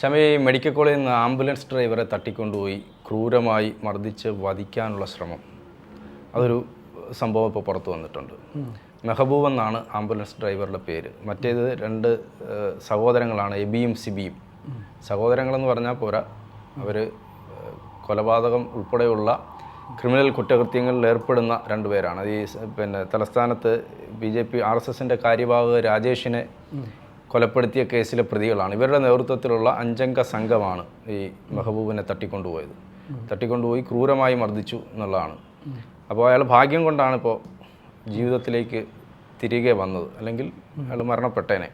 Shami medical കോളേജിൽ നിന്ന് ambulance ഡ്രൈവറെ തട്ടിക്കൊണ്ടുപോയി ക്രൂരമായി മർദ്ദിച്ച് വധിക്കാനുള്ള ശ്രമം. അതൊരു സംഭവം ഇപ്പോൾ പുറത്തു വന്നിട്ടുണ്ട്. മെഹബൂബ് എന്നാണ് ആംബുലൻസ് ഡ്രൈവറുടെ പേര്. മറ്റേത് രണ്ട് സഹോദരങ്ങളാണ് എബിയും സിബിയും. സഹോദരങ്ങളെന്ന് പറഞ്ഞാൽ പോരാ അവർ കൊലപാതകം ഉൾപ്പെടെയുള്ള ക്രിമിനൽ കുറ്റകൃത്യങ്ങളിൽ ഏർപ്പെടുന്ന രണ്ടുപേരാണ് ഈ പിന്നെ തലസ്ഥാനത്ത് B J P R S എസിന്റെ കാര്യവാഹക രാജേഷിനെ കൊലപ്പെടുത്തിയ കേസിലെ പ്രതികളാണ്. ഇവരുടെ നേതൃത്വത്തിലുള്ള അഞ്ചംഗ സംഘമാണ് ഈ മെഹബൂബിനെ തട്ടിക്കൊണ്ടുപോയത്. തട്ടിക്കൊണ്ടുപോയി ക്രൂരമായി മർദ്ദിച്ചു എന്നുള്ളതാണ്. അപ്പോൾ അയാൾ ഭാഗ്യം കൊണ്ടാണ് ഇപ്പോൾ ജീവിതത്തിലേക്ക് തിരികെ വന്നത്. അല്ലെങ്കിൽ അയാൾ മരണപ്പെട്ടേനെ.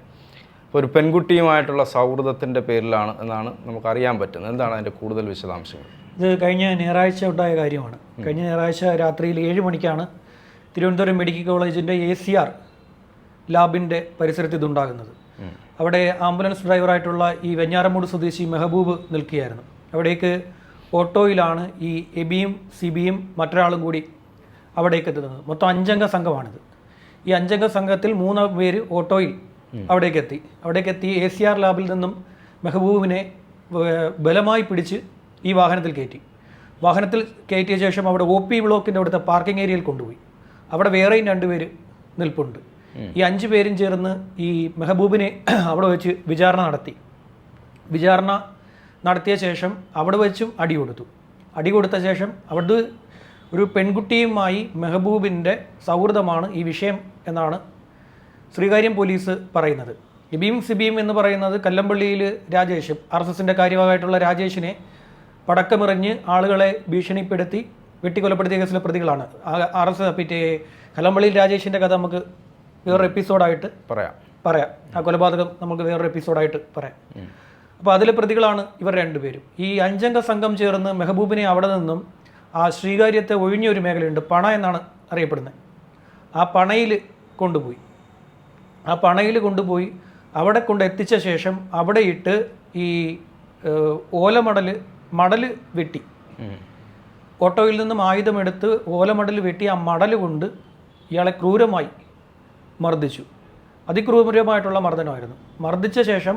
അപ്പോൾ ഒരു പെൺകുട്ടിയുമായിട്ടുള്ള സൗഹൃദത്തിന്റെ പേരിലാണ് എന്നാണ് നമുക്കറിയാൻ പറ്റുന്നത്. എന്താണ് അതിന്റെ കൂടുതൽ വിശദാംശങ്ങൾ? ഇത് കഴിഞ്ഞ ഞായറാഴ്ച ഉണ്ടായ കാര്യമാണ്. കഴിഞ്ഞ ഞായറാഴ്ച രാത്രിയിൽ ഏഴ് മണിക്കാണ് തിരുവനന്തപുരം മെഡിക്കൽ കോളേജിന്റെ എ സി ആർ ലാബിന്റെ പരിസരത്ത് ഇതുണ്ടാകുന്നത്. അവിടെ ആംബുലൻസ് ഡ്രൈവറായിട്ടുള്ള ഈ വെഞ്ഞാറമൂട് സ്വദേശി മെഹബൂബ് നിൽക്കുകയായിരുന്നു. അവിടേക്ക് ഓട്ടോയിലാണ് ഈ എബിയും സിബിയും മറ്റൊരാളും കൂടി അവിടേക്ക് എത്തുന്നത്. മൊത്തം അഞ്ചംഗ സംഘമാണിത്. ഈ അഞ്ചംഗ സംഘത്തിൽ മൂന്ന് പേര് ഓട്ടോയിൽ അവിടേക്ക് എത്തി. അവിടേക്ക് എത്തി എ സി ആർ ലാബിൽ നിന്നും മെഹബൂബിനെ ബലമായി പിടിച്ച് ഈ വാഹനത്തിൽ കയറ്റി. വാഹനത്തിൽ കയറ്റിയ ശേഷം അവിടെ ഒ പി ബ്ലോക്കിന്റെ അവിടുത്തെ പാർക്കിംഗ് ഏരിയയിൽ കൊണ്ടുപോയി. അവിടെ വേറെയും രണ്ടുപേര് നിൽപ്പുണ്ട്. ഈ അഞ്ച് പേരും ചേർന്ന് ഈ മെഹബൂബിനെ അവിടെ വെച്ച് വിചാരണ നടത്തി. വിചാരണ നടത്തിയ ശേഷം അവിടെ വെച്ചും അടി കൊടുത്തു. അടി കൊടുത്ത ശേഷം അവിടെ ഒരു പെൺകുട്ടിയുമായി മെഹബൂബിന്റെ സൗഹൃദമാണ് ഈ വിഷയം എന്നാണ് ശ്രീകാര്യം പോലീസ് പറയുന്നത്. ഇബീം സിബീം എന്ന് പറയുന്നത് കല്ലമ്പള്ളിയിൽ രാജേഷ് ആർ എസ് എസിന്റെ കാര്യവാഹമായിട്ടുള്ള രാജേഷിനെ പടക്കമെറിഞ്ഞ് ആളുകളെ ഭീഷണിപ്പെടുത്തി വെട്ടിക്കൊലപ്പെടുത്തിയ കേസിലെ പ്രതികളാണ്. ആർ എസ് മറ്റേ കല്ലമ്പള്ളിയിൽ രാജേഷിന്റെ കഥ നമുക്ക് വേറൊരു എപ്പിസോഡായിട്ട് പറയാം. പറയാം. ആ കൊലപാതകം നമുക്ക് വേറൊരു എപ്പിസോഡായിട്ട് പറയാം. അപ്പോൾ അതിലെ പ്രതികളാണ് ഇവർ രണ്ടുപേരും. ഈ അഞ്ചംഗ സംഘം ചേർന്ന് മെഹബൂബിനെ അവിടെ നിന്നും ആ ശ്രീകാര്യത്തെ ഒഴിഞ്ഞ ഒരു മേഖലയുണ്ട് പണ എന്നാണ് അറിയപ്പെടുന്നത്. ആ പണയിൽ കൊണ്ടുപോയി. ആ പണയിൽ കൊണ്ടുപോയി അവിടെ കൊണ്ട് എത്തിച്ച ശേഷം അവിടെ ഇട്ട് ഈ ഓലമടൽ മടൽ വെട്ടി. ഓട്ടോയിൽ നിന്നും ആയുധമെടുത്ത് ഓലമടൽ വെട്ടി ആ മടൽ കൊണ്ട് ഇയാളെ ക്രൂരമായി മർദ്ദിച്ചു. അതിക്രൂരമായിട്ടുള്ള മർദ്ദനമായിരുന്നു. മർദ്ദിച്ച ശേഷം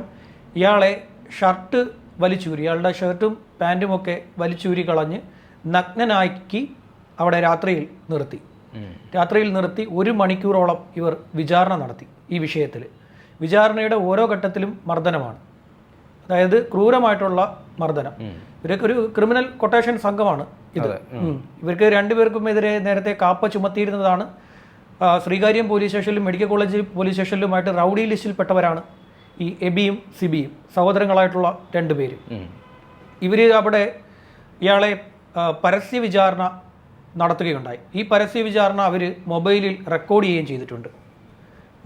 ഇയാളെ ഷർട്ട് വലിച്ചൂരി ഇയാളുടെ ഷർട്ടും പാന്റും ഒക്കെ വലിച്ചൂരി കളഞ്ഞ് നഗ്നനാക്കി അവിടെ രാത്രിയിൽ നിർത്തി. രാത്രിയിൽ നിർത്തി ഒരു മണിക്കൂറോളം ഇവർ വിചാരണ നടത്തി ഈ വിഷയത്തിൽ വിചാരണയുടെ ഓരോ ഘട്ടത്തിലും മർദ്ദനമാണ്. അതായത് ക്രൂരമായിട്ടുള്ള മർദ്ദനം. ഇവരൊക്കെ ഒരു ക്രിമിനൽ കൊട്ടേഷൻ സംഘമാണ് ഇത്. ഇവർക്ക് രണ്ടുപേർക്കും എതിരെ നേരത്തെ കാപ്പ ചുമത്തിയിരുന്നതാണ് ശ്രീകാര്യം പോലീസ് സ്റ്റേഷനിലും മെഡിക്കൽ കോളേജ് പോലീസ് സ്റ്റേഷനിലുമായിട്ട് റൗഡി ലിസ്റ്റിൽപ്പെട്ടവരാണ് ഈ എബിയും സിബിയും സഹോദരങ്ങളായിട്ടുള്ള രണ്ട് പേര്. ഇവർ അവിടെ ഇയാളെ പരസ്യ വിചാരണ നടത്തുകയുണ്ടായി. ഈ പരസ്യ വിചാരണ അവർ മൊബൈലിൽ റെക്കോർഡ് ചെയ്യുകയും ചെയ്തിട്ടുണ്ട്.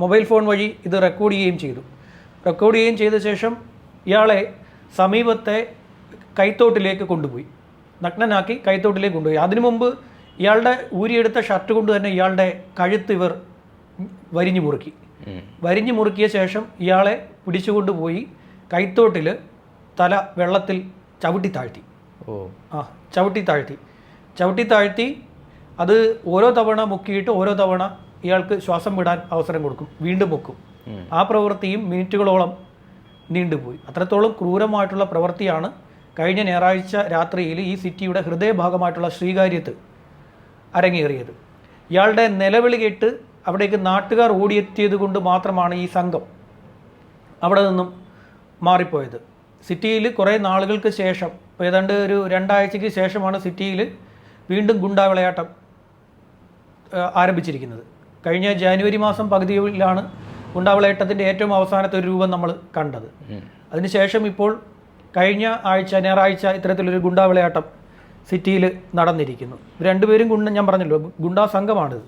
മൊബൈൽ ഫോൺ വഴി ഇത് റെക്കോർഡ് ചെയ്യുകയും ചെയ്തു. റെക്കോർഡ് ചെയ്യുകയും ചെയ്ത ശേഷം ഇയാളെ സമീപത്തെ കൈത്തോട്ടിലേക്ക് കൊണ്ടുപോയി. നഗ്നനാക്കി കൈത്തോട്ടിലേക്ക് കൊണ്ടുപോയി. അതിനു മുമ്പ് ഇയാളുടെ ഊരിയെടുത്ത ഷർട്ട് കൊണ്ട് തന്നെ ഇയാളുടെ കഴുത്ത് ഇവർ വരിഞ്ഞു മുറുക്കി. വരിഞ്ഞു മുറുക്കിയ ശേഷം ഇയാളെ പിടിച്ചുകൊണ്ടുപോയി കൈത്തോട്ടിൽ തല വെള്ളത്തിൽ ചവിട്ടി താഴ്ത്തി. ഓ. ആ ചവിട്ടി താഴ്ത്തി. ചവിട്ടി താഴ്ത്തി അത് ഓരോ തവണ മുക്കിയിട്ട് ഓരോ തവണ ഇയാൾക്ക് ശ്വാസം വിടാൻ അവസരം കൊടുക്കും. വീണ്ടും മുക്കും. ആ പ്രവൃത്തിയും മിനിറ്റുകളോളം നീണ്ടുപോയി അത്രത്തോളം ക്രൂരമായിട്ടുള്ള പ്രവൃത്തിയാണ് കഴിഞ്ഞ ഞായറാഴ്ച രാത്രിയിൽ ഈ സിറ്റിയുടെ ഹൃദയഭാഗമായിട്ടുള്ള ശ്രീകാര്യത്ത് അരങ്ങേറിയത്. ഇയാളുടെ നിലവിളി കേട്ട് അവിടേക്ക് നാട്ടുകാർ ഓടിയെത്തിയത് കൊണ്ട് മാത്രമാണ് ഈ സംഘം അവിടെ നിന്നും മാറിപ്പോയത്. സിറ്റിയിൽ കുറേ നാളുകൾക്ക് ശേഷം ഇപ്പോൾ ഏതാണ്ട് ഒരു രണ്ടാഴ്ചയ്ക്ക് ശേഷമാണ് സിറ്റിയിൽ വീണ്ടും ഗുണ്ടാ വിളയാട്ടം ആരംഭിച്ചിരിക്കുന്നത്. കഴിഞ്ഞ ജാനുവരി മാസം പകുതിയിലാണ് ഗുണ്ടാവിളയാട്ടത്തിന്റെ ഏറ്റവും അവസാനത്തെ ഒരു രൂപം നമ്മൾ കണ്ടത്. അതിനുശേഷം ഇപ്പോൾ കഴിഞ്ഞ ആഴ്ച ഞായറാഴ്ച ഇത്തരത്തിലൊരു ഗുണ്ടാ വിളയാട്ടം സിറ്റിയിൽ നടന്നിരിക്കുന്നു. രണ്ടുപേരും ഗുണ്ട ഞാൻ പറഞ്ഞല്ലോ ഗുണ്ടാ സംഘമാണിത്.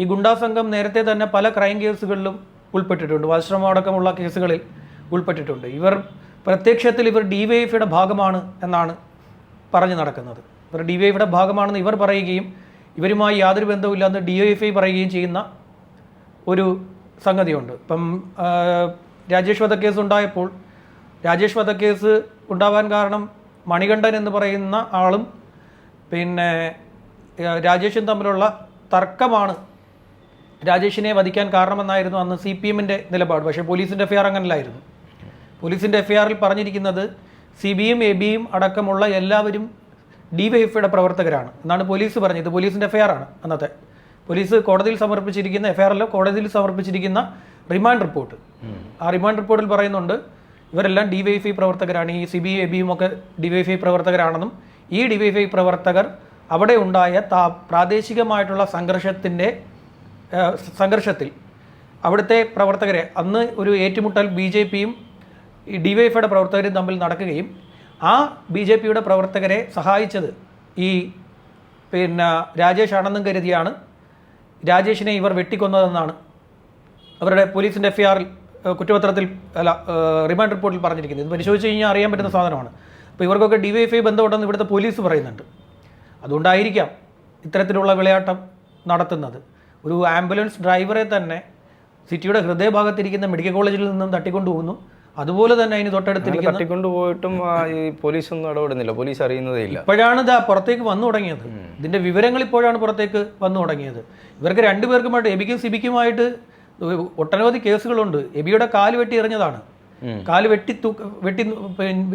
ഈ ഗുണ്ടാ സംഘം നേരത്തെ തന്നെ പല ക്രൈം കേസുകളിലും ഉൾപ്പെട്ടിട്ടുണ്ട്. വധശ്രമം അടക്കമുള്ള കേസുകളിൽ ഉൾപ്പെട്ടിട്ടുണ്ട്. ഇവർ പ്രത്യക്ഷത്തിൽ ഇവർ ഡി വൈ എഫിയുടെ ഭാഗമാണ് എന്നാണ് പറഞ്ഞു നടക്കുന്നത്. ഇവർ ഡി വൈ എഫിയുടെ ഭാഗമാണെന്ന് ഇവർ പറയുകയും ഇവരുമായി യാതൊരു ബന്ധവുമില്ലാന്ന് ഡി ഒ എഫ് ഐ പറയുകയും ചെയ്യുന്ന ഒരു സംഗതിയുണ്ട്. ഇപ്പം രാജേഷ് വധക്കേസ് ഉണ്ടായപ്പോൾ രാജേഷ് വധക്കേസ് ഉണ്ടാവാൻ കാരണം മണികണ്ഠൻ എന്ന് പറയുന്ന ആളും പിന്നെ രാജേഷും തമ്മിലുള്ള തർക്കമാണ് രാജേഷിനെ വധിക്കാൻ കാരണമെന്നായിരുന്നു അന്ന് സി പി എമ്മിന്റെ നിലപാട്. പക്ഷേ പോലീസിന്റെ എഫ്ഐആർ അങ്ങനല്ലായിരുന്നു. പോലീസിന്റെ എഫ്ഐആറിൽ പറഞ്ഞിരിക്കുന്നത് സി ബിയും എ ബിയും അടക്കമുള്ള എല്ലാവരും ഡിവൈഎഫ്ഐയുടെ പ്രവർത്തകരാണ് എന്നാണ് പോലീസ് പറഞ്ഞത്. പോലീസിന്റെ എഫ്ഐആർ ആണ് അന്നത്തെ. പോലീസ് കോടതിയിൽ സമർപ്പിച്ചിരിക്കുന്ന എഫ്ഐആറിലോ കോടതിയിൽ സമർപ്പിച്ചിരിക്കുന്ന റിമാൻഡ് റിപ്പോർട്ട്. ആ റിമാൻഡ് റിപ്പോർട്ടിൽ പറയുന്നുണ്ട് ഇവരെല്ലാം ഡിവൈഎഫ്ഐ പ്രവർത്തകരാണ്. ഈ സി ബി എ ബിയും ഒക്കെ ഡിവൈഎഫ്ഐ പ്രവർത്തകരാണെന്നും ഈ ഡിവൈഎഫ്ഐ പ്രവർത്തകർ അവിടെ ഉണ്ടായ താ പ്രാദേശികമായിട്ടുള്ള സംഘർഷത്തിന്റെ സംഘർഷത്തിൽ അവിടുത്തെ പ്രവർത്തകരെ അന്ന് ഒരു ഏറ്റുമുട്ടൽ ബി ജെ പിയും ഈ ഡിവൈഎഫ്ഐയുടെ പ്രവർത്തകരും തമ്മിൽ നടക്കുകയും ആ ബി ജെ പിയുടെ പ്രവർത്തകരെ സഹായിച്ചത് ഈ പിന്നെ രാജേഷ് ആണെന്നും കരുതിയാണ് രാജേഷിനെ ഇവർ വെട്ടിക്കൊന്നതെന്നാണ് അവരുടെ പോലീസിന്റെ എഫ് ആറിൽ കുറ്റപത്രത്തിൽ അല്ല റിമാൻഡ് റിപ്പോർട്ടിൽ പറഞ്ഞിരിക്കുന്നത്. ഇത് പരിശോധിച്ച് കഴിഞ്ഞാൽ അറിയാൻ പറ്റുന്ന സാധനമാണ്. അപ്പോൾ ഇവർക്കൊക്കെ ഡിവൈഎഫ്ഐ ബന്ധമുണ്ടെന്ന് ഇവിടുത്തെ പോലീസ് പറയുന്നുണ്ട്. അതുകൊണ്ടായിരിക്കാം ഇത്തരത്തിലുള്ള വിളയാട്ടം നടത്തുന്നത്. ഒരു ആംബുലൻസ് ഡ്രൈവറെ തന്നെ സിറ്റിയുടെ ഹൃദയഭാഗത്തിരിക്കുന്ന മെഡിക്കൽ കോളേജിൽ നിന്നും തട്ടിക്കൊണ്ടുപോകുന്നു. അതുപോലെ തന്നെ അതിന് തൊട്ടടുത്ത് തട്ടിക്കൊണ്ട് പോയിട്ടും ഈ പോലീസ് ഒന്നും ഇടപെടുന്നില്ല. പോലീസ് അറിയുന്നതേ ഇല്ല. ഇപ്പോഴാണ് ഇതാ പുറത്തേക്ക് വന്നു തുടങ്ങിയത്. ഇതിന്റെ വിവരങ്ങൾ ഇപ്പോഴാണ് പുറത്തേക്ക് വന്നു തുടങ്ങിയത്. ഇവർക്ക് രണ്ടുപേർക്കുമായിട്ട് എബിക്കും സിബിക്കുമായിട്ട് ഒട്ടനവധി കേസുകളുണ്ട്. എബിയുടെ കാൽ വെട്ടി എറിഞ്ഞതാണ്. കാൽ വെട്ടി തൂക്ക് വെട്ടി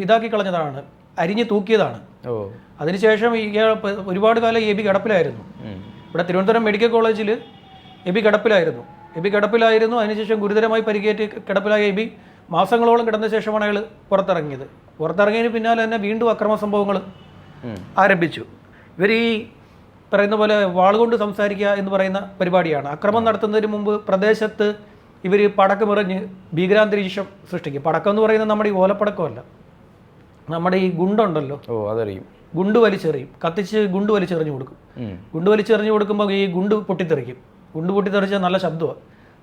ഇതാക്കി കളഞ്ഞതാണ്. അരിഞ്ഞ് തൂക്കിയതാണ്. അതിനുശേഷം ഇയാൾ ഒരുപാട് കാലം എബി കിടപ്പിലായിരുന്നു. ഇവിടെ തിരുവനന്തപുരം മെഡിക്കൽ കോളേജിൽ എബി കിടപ്പിലായിരുന്നു. എബി കിടപ്പിലായിരുന്നു. അതിനുശേഷം ഗുരുതരമായി പരിക്കേറ്റ് കിടപ്പിലായ എബി മാസങ്ങളോളം കിടന്ന ശേഷമാണ് അയാൾ പുറത്തിറങ്ങിയത്. പുറത്തിറങ്ങിയതിന് പിന്നാലെ തന്നെ വീണ്ടും അക്രമ സംഭവങ്ങൾ ആരംഭിച്ചു. ഇവർ ഈ പറയുന്ന പോലെ വാളുകൊണ്ട് സംസാരിക്കുക എന്ന് പറയുന്ന പരിപാടിയാണ്. അക്രമം നടത്തുന്നതിന് മുമ്പ് പ്രദേശത്ത് ഇവർ പടക്കമെറിഞ്ഞ് ഭീകരാന്തരീക്ഷം സൃഷ്ടിക്കും. പടക്കം എന്ന് പറയുന്നത് നമ്മുടെ ഈ ഓലപ്പടക്കമല്ല. നമ്മുടെ ഈ ഗുണ്ടുണ്ടല്ലോ. ഓ അതറിയും. ഗുണ്ട് വലിച്ചെറിയും. കത്തിച്ച് ഗുണ്ട് വലിച്ചെറിഞ്ഞു കൊടുക്കും. ഗുണ്ട് വലിച്ചെറിഞ്ഞു കൊടുക്കുമ്പോൾ ഈ ഗുണ്ട് പൊട്ടിത്തെറിക്കും. ഗുണ്ട് പൊട്ടിത്തെറിച്ചാൽ നല്ല ശബ്ദമാണ്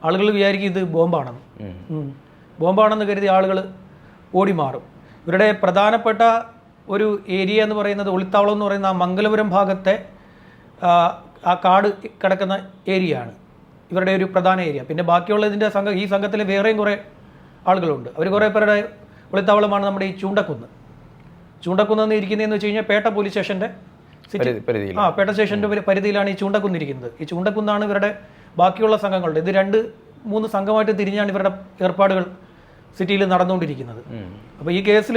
ആളുകൾ വിചാരിക്കും ഇത് ബോംബാണെന്ന്. ബോംബാണെന്ന് കരുതി ആളുകൾ ഓടി മാറും ഇവരുടെ പ്രധാനപ്പെട്ട ഒരു ഏരിയ എന്ന് പറയുന്നത് ഒളിത്താവളം എന്ന് പറയുന്ന ആ മംഗലപുരം ഭാഗത്തെ ആ, ആ കാട് കിടക്കുന്ന ഏരിയ ആണ് ഇവരുടെ ഒരു പ്രധാന ഏരിയ. പിന്നെ ബാക്കിയുള്ള ഇതിന്റെ സംഘം ഈ സംഘത്തിൽ വേറെയും കുറേ ആളുകളുണ്ട്. അവർ കുറേ പേരുടെ ഒളിത്താവളമാണ് നമ്മുടെ ഈ ചൂണ്ടക്കുന്ന്. ചൂണ്ടക്കുന്ന് എന്ന് ഇരിക്കുന്നതെന്ന് വെച്ച് കഴിഞ്ഞാൽ പേട്ട പോലീസ് സ്റ്റേഷന്റെ ആ പേട്ട സ്റ്റേഷന്റെ പരിധിയിലാണ് ഈ ചൂണ്ടക്കുന്ന് ഇരിക്കുന്നത്. ഈ ചൂണ്ടക്കുന്നാണ് ഇവരുടെ ബാക്കിയുള്ള സംഘങ്ങളുടെ ഇത് രണ്ട് മൂന്ന് സംഘമായിട്ട് തിരിഞ്ഞാണ് ഇവരുടെ ഏർപ്പാടുകൾ സിറ്റിയിൽ നടന്നുകൊണ്ടിരിക്കുന്നത്. അപ്പോൾ ഈ കേസിൽ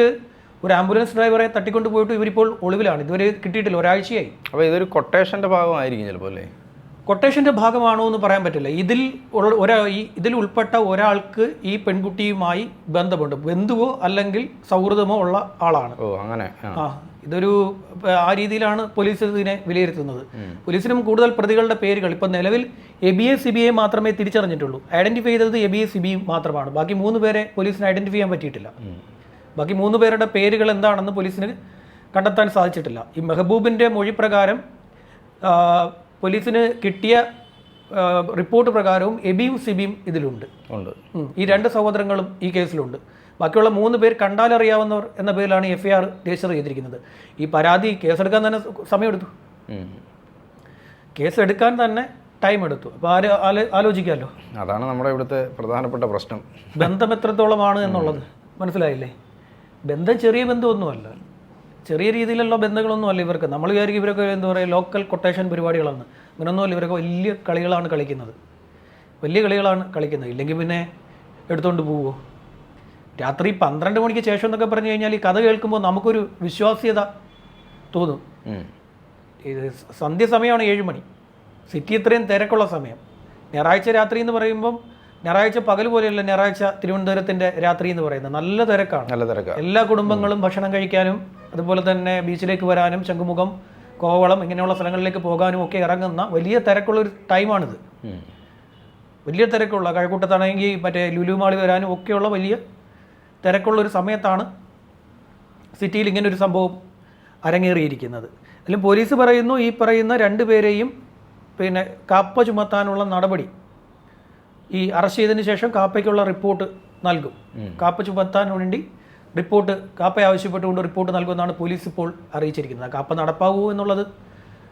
ഒരു ആംബുലൻസ് ഡ്രൈവറെ തട്ടിക്കൊണ്ട് പോയിട്ട് ഇവരിപ്പോൾ ഒളിവിലാണ്. ഇതുവരെ കിട്ടിയിട്ടില്ല. ഒരാഴ്ചയായി. അപ്പോൾ ഇതൊരു കൊട്ടേഷന്റെ ഭാഗമായിരിക്കും ചിലപ്പോൾ അല്ലേ? കൊട്ടേഷന്റെ ഭാഗമാണോ എന്ന് പറയാൻ പറ്റില്ല. ഇതിൽ ഒരാ ഈ ഇതിൽ ഉൾപ്പെട്ട ഒരാൾക്ക് ഈ പെൺകുട്ടിയുമായി ബന്ധമുണ്ട്. ബന്ധുവോ അല്ലെങ്കിൽ സൗഹൃദമോ ഉള്ള ആളാണ്. ഓ അങ്ങനെ ആ. ഇതൊരു ആ രീതിയിലാണ് പോലീസ് ഇതിനെ വിലയിരുത്തുന്നത്. പോലീസിനും കൂടുതൽ പ്രതികളുടെ പേരുകൾ ഇപ്പം നിലവിൽ A B A C B I മാത്രമേ തിരിച്ചറിഞ്ഞിട്ടുള്ളൂ. ഐഡന്റിഫൈ ചെയ്തത് A B A C B മാത്രമാണ്. ബാക്കി മൂന്ന് പേരെ പോലീസിന് ഐഡന്റിഫൈ ചെയ്യാൻ പറ്റിയിട്ടില്ല. ബാക്കി മൂന്ന് പേരുടെ പേരുകൾ എന്താണെന്ന് പോലീസിന് കണ്ടെത്താൻ സാധിച്ചിട്ടില്ല. ഈ മെഹബൂബിന്റെ മൊഴി പ്രകാരം പോലീസിന് കിട്ടിയ റിപ്പോർട്ട് പ്രകാരവും എബിയും സിബിയും ഇതിലുണ്ട്. ഉണ്ട്. ഈ രണ്ട് സഹോദരങ്ങളും ഈ കേസിലുണ്ട്. ബാക്കിയുള്ള മൂന്ന് പേർ കണ്ടാലറിയാവുന്നവർ എന്ന പേരിലാണ് എഫ് ഐ ആർ രജിസ്റ്റർ ചെയ്തിരിക്കുന്നത്. ഈ പരാതി കേസെടുക്കാൻ തന്നെ സമയമെടുത്തു. കേസെടുക്കാൻ തന്നെ ടൈം എടുത്തു അപ്പോൾ ആര് ആലോ- ആലോചിക്കാമല്ലോ അതാണ് നമ്മുടെ ഇവിടുത്തെ പ്രധാനപ്പെട്ട പ്രശ്നം. ബന്ധം എത്രത്തോളമാണ് എന്നുള്ളത്? മനസ്സിലായില്ലേ? ബന്ധം ചെറിയ ബന്ധമൊന്നുമല്ല. ചെറിയ രീതിയിലുള്ള ബന്ധങ്ങളൊന്നും അല്ല ഇവർക്ക്. നമ്മൾ വിചാരിക്കും ഇവരൊക്കെ എന്താ പറയുക ലോക്കൽ കൊട്ടേഷൻ പരിപാടികളാണ്. അങ്ങനെയൊന്നുമല്ല ഇവരൊക്കെ വലിയ കളികളാണ് കളിക്കുന്നത്. വലിയ കളികളാണ് കളിക്കുന്നത്. ഇല്ലെങ്കിൽ പിന്നെ എടുത്തുകൊണ്ട് പോവുമോ രാത്രി പന്ത്രണ്ട് മണിക്ക് ശേഷം എന്നൊക്കെ പറഞ്ഞു കഴിഞ്ഞാൽ ഈ കഥ കേൾക്കുമ്പോൾ നമുക്കൊരു വിശ്വാസ്യത തോന്നും. ഇത് സന്ധ്യ സമയമാണ് ഏഴ് മണി. സിറ്റി ഇത്രയും തിരക്കുള്ള സമയം. ഞായറാഴ്ച രാത്രി എന്ന് പറയുമ്പം ഞായറാഴ്ച പകൽ പോലെയല്ല ഞായറാഴ്ച തിരുവനന്തപുരത്തിന്റെ രാത്രി എന്ന് പറയുന്നത്. നല്ല തിരക്കാണ്. നല്ല തിരക്കാണ് എല്ലാ കുടുംബങ്ങളും ഭക്ഷണം കഴിക്കാനും അതുപോലെ തന്നെ ബീച്ചിലേക്ക് വരാനും ശംഖുമുഖം കോവളം ഇങ്ങനെയുള്ള സ്ഥലങ്ങളിലേക്ക് പോകാനും ഒക്കെ ഇറങ്ങുന്ന വലിയ തിരക്കുള്ള ഒരു ടൈമാണിത്. വലിയ തിരക്കുള്ള കഴക്കൂട്ടത്താണെങ്കിൽ മറ്റേ ലുലുമാളി വരാനും ഒക്കെയുള്ള വലിയ തിരക്കുള്ള ഒരു സമയത്താണ് സിറ്റിയിൽ ഇങ്ങനെ ഒരു സംഭവം അരങ്ങേറിയിരിക്കുന്നത്. അതിലും പോലീസ് പറയുന്നു ഈ പറയുന്ന രണ്ടുപേരെയും പിന്നെ കാപ്പ ചുമത്താനുള്ള നടപടി ഈ അറസ്റ്റ് ചെയ്തതിന് ശേഷം കാപ്പയ്ക്കുള്ള റിപ്പോർട്ട് നൽകും. കാപ്പ ചുമത്താൻ വേണ്ടി റിപ്പോർട്ട് കാപ്പ ആവശ്യപ്പെട്ടുകൊണ്ട് റിപ്പോർട്ട് നൽകുമെന്നാണ് പോലീസ് ഇപ്പോൾ അറിയിച്ചിരിക്കുന്നത്. കാപ്പ നടപ്പാവൂ എന്നുള്ളത്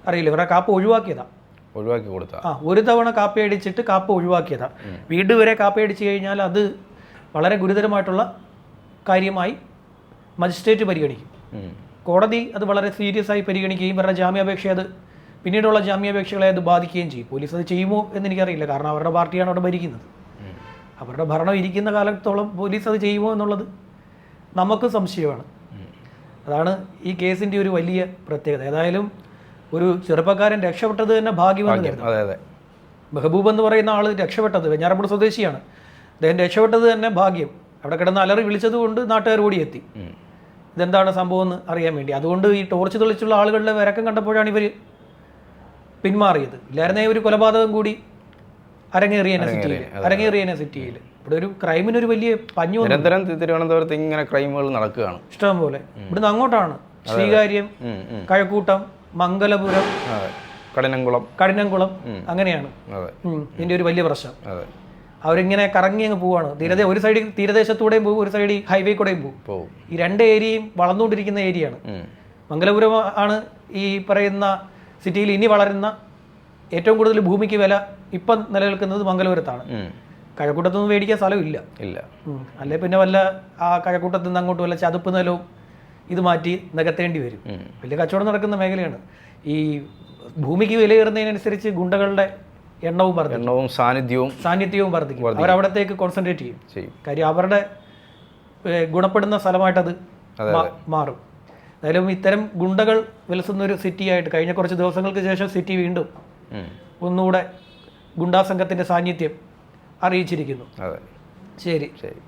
അറിയില്ല. ഇവരുടെ കാപ്പ ഒഴിവാക്കിയതാണ് ഒഴിവാക്കി കൊടുത്ത. ആ ഒരു തവണ കാപ്പി അടിച്ചിട്ട് കാപ്പ ഒഴിവാക്കിയതാണ് വീട് വരെ കാപ്പി അടിച്ചു കഴിഞ്ഞാൽ അത് വളരെ ഗുരുതരമായിട്ടുള്ള കാര്യമായി മജിസ്ട്രേറ്റ് പരിഗണിക്കും. കോടതി അത് വളരെ സീരിയസ് ആയി പരിഗണിക്കുകയും ഇവരുടെ ജാമ്യാപേക്ഷ അത് പിന്നീടുള്ള ജാമ്യാപേക്ഷകളെ അത് ബാധിക്കുകയും ചെയ്യും. പോലീസ് അത് ചെയ്യുമോ എന്ന് എനിക്കറിയില്ല. കാരണം അവരുടെ പാർട്ടിയാണ് അവിടെ ഭരിക്കുന്നത്. അവരുടെ ഭരണം ഇരിക്കുന്ന കാലത്തോളം പോലീസ് അത് ചെയ്യുമോ എന്നുള്ളത് നമുക്ക് സംശയമാണ്. അതാണ് ഈ കേസിന്റെ ഒരു വലിയ പ്രത്യേകത. ഏതായാലും ഒരു ചെറുപ്പക്കാരൻ രക്ഷപ്പെട്ടത് തന്നെ ഭാഗ്യമെന്ന് കരുതുന്നു. മെഹബൂബ് എന്ന് പറയുന്ന ആൾ രക്ഷപ്പെട്ടത് വെഞ്ഞാറപ്പുഴ സ്വദേശിയാണ്. അദ്ദേഹം രക്ഷപ്പെട്ടത് തന്നെ ഭാഗ്യം. അവിടെ കിടന്ന് അലറി വിളിച്ചതുകൊണ്ട് നാട്ടുകാർ ഓടിയെത്തി. ഇതെന്താണ് സംഭവം എന്ന് അറിയാൻ വേണ്ടി. അതുകൊണ്ട് ഈ ടോർച്ച് തെളിച്ചുള്ള ആളുകളുടെ വിരക്കം കണ്ടപ്പോഴാണ് ഇവർ പിന്മാറിയത്. ഇല്ലായിരുന്നേ ഒരു കൊലപാതകം കൂടി അരങ്ങേറിയ സിറ്റിയിൽ അരങ്ങേറിയനെ സിറ്റിയിൽ ഇവിടെ ഒരു ക്രൈമിനൊരു വലിയ പഞ്ഞു നിരന്തരം തിരുവനന്തപുരത്ത് ഇങ്ങനെ ക്രൈമുകൾ നടക്കുകയാണ്. ഇഷ്ടം പോലെ. ഇവിടുന്ന് അങ്ങോട്ടാണ്. ശ്രീകാര്യം. കഴക്കൂട്ടം മംഗലപുരം കഠിനംകുളം. കഠിനംകുളം അങ്ങനെയാണ്. ഇതിന്റെ ഒരു വലിയ പ്രശ്നം. അവരിങ്ങനെ കറങ്ങി അങ്ങ് പോവാണ്. തീരദേ ഒരു സൈഡിൽ തീരദേശത്തൂടെയും പോകും ഒരു സൈഡിൽ ഹൈവേ കൂടെയും പോകും. ഈ രണ്ട് ഏരിയയും വളർന്നുകൊണ്ടിരിക്കുന്ന ഏരിയയാണ്. മംഗലപുരം ആണ് ഈ പറയുന്ന സിറ്റിയിൽ ഇനി വളരുന്ന ഏറ്റവും കൂടുതൽ ഭൂമിക്ക് വില ഇപ്പം നിലനിൽക്കുന്നത് മംഗലപുരത്താണ്. ഉം. കഴക്കൂട്ടത്തൊന്നും മേടിക്കാൻ സ്ഥലമില്ല. ഇല്ല. അല്ലെ പിന്നെ വല്ല ആ കഴക്കൂട്ടത്തിൽ നിന്ന് അങ്ങോട്ട് വല്ല ചതുപ്പ് നിലവും ഇത് മാറ്റി നികത്തേണ്ടി വരും. വലിയ കച്ചവടം നടക്കുന്ന മേഖലയാണ്. ഈ ഭൂമിക്ക് വിലയേറുന്നതിനനുസരിച്ച് ഗുണ്ടകളുടെ എണ്ണവും വർദ്ധിക്കും എണ്ണവും സാന്നിധ്യവും സാന്നിധ്യവും വർദ്ധിക്കും അവരവിടത്തേക്ക് കോൺസെൻട്രേറ്റ് ചെയ്യും. കാര്യം അവരുടെ ഗുണപ്പെടുന്ന സ്ഥലമായിട്ടത് മാറും. എന്തായാലും ഇത്തരം ഗുണ്ടകൾ വിലസുന്ന ഒരു സിറ്റി ആയിട്ട് കഴിഞ്ഞ കുറച്ച് ദിവസങ്ങൾക്ക് ശേഷം സിറ്റി വീണ്ടും. ഒന്നുകൂടെ ഗുണ്ടാ സംഘത്തിന്റെ സാന്നിധ്യം അറിയിച്ചിരിക്കുന്നു. ശരി. ശരി.